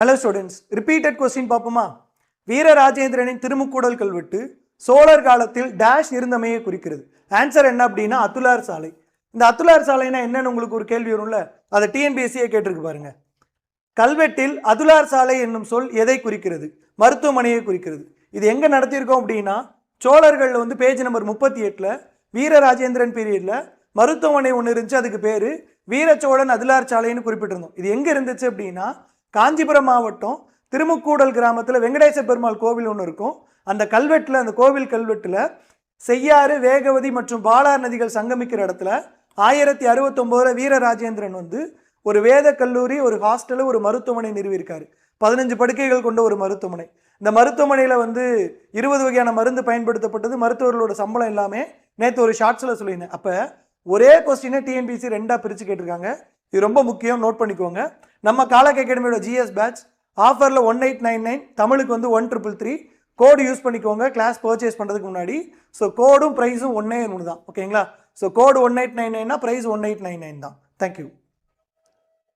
Hello students repeated question பார்ப்போமா வீரராஜேந்திரனின் திருமுக்கூடல் கல்வெட்டு சோழர் காலத்தில் டேஷ் இருந்தமையை குறிக்கிறது. ஆன்சர் என்ன அப்படின்னா அத்துலார் சாலை. இந்த அத்துலார் சாலைனா என்னன்னு உங்களுக்கு ஒரு கேள்வி வரும்ல? அதை டிஎன்பிஎஸ்சியே கேட்டிருக்கு பாருங்க. கல்வெட்டில் அதுலார் சாலை என்னும் சொல் எதை குறிக்கிறது? மருத்துவமனையை குறிக்கிறது. இது எங்கே நடத்தியிருக்கோம் அப்படின்னா சோழர்களில் வந்து பேஜ் நம்பர் முப்பத்தி எட்டில் வீரராஜேந்திரன் பீரியடில் மருத்துவமனை ஒன்று இருந்துச்சு அதுக்கு பேர் வீரச்சோழன் அதுலார் சாலைன்னு குறிப்பிட்டிருந்தோம். இது எங்கே இருந்துச்சு அப்படின்னா காஞ்சிபுரம் மாவட்டம் திருமுக்கூடல் கிராமத்தில் வெங்கடேச பெருமாள் கோவில் ஒன்று இருக்கும். அந்த கல்வெட்டில் அந்த கோவில் கல்வெட்டில் செய்யாறு வேகவதி மற்றும் பாலார் நதிகள் சங்கமிக்கிற இடத்துல ஆயிரத்தி அறுபத்தொம்போதில் வீரராஜேந்திரன் வந்து ஒரு வேத கல்லூரி ஒரு ஹாஸ்டலு ஒரு மருத்துவமனை நிறுவியிருக்காரு. பதினஞ்சு படுக்கைகள் கொண்ட ஒரு மருத்துவமனை. இந்த மருத்துவமனையில் வந்து இருபது வகையான மருந்து பயன்படுத்தப்பட்டது. மருத்துவர்களோட சம்பளம் எல்லாமே நேற்று ஒரு ஷார்ட்ஸில் சொல்லியிருந்தேன். அப்போ ஒரே கொஸ்டினை டிஎன்பிசி ரெண்டாக பிரித்து கேட்டிருக்காங்க. இது ரொம்ப முக்கியம். நோட் பண்ணிக்கோங்க. நம்ம காலக் அகாடமியோட ஜிஎஸ் பேட்ச் ஆஃபரில் ஒன் எயிட் நைன் நைன் தமிழுக்கு வந்து one triple three code use பண்ணிக்கோங்க கிளாஸ் பர்ச்சேஸ் பண்ணுறதுக்கு முன்னாடி. ஸோ கோடும் ப்ரைஸும் ஒன்றே ஒன்று தான் ஓகேங்களா so code one eight nine நைன்னா price one eight nine nine தான். Thank you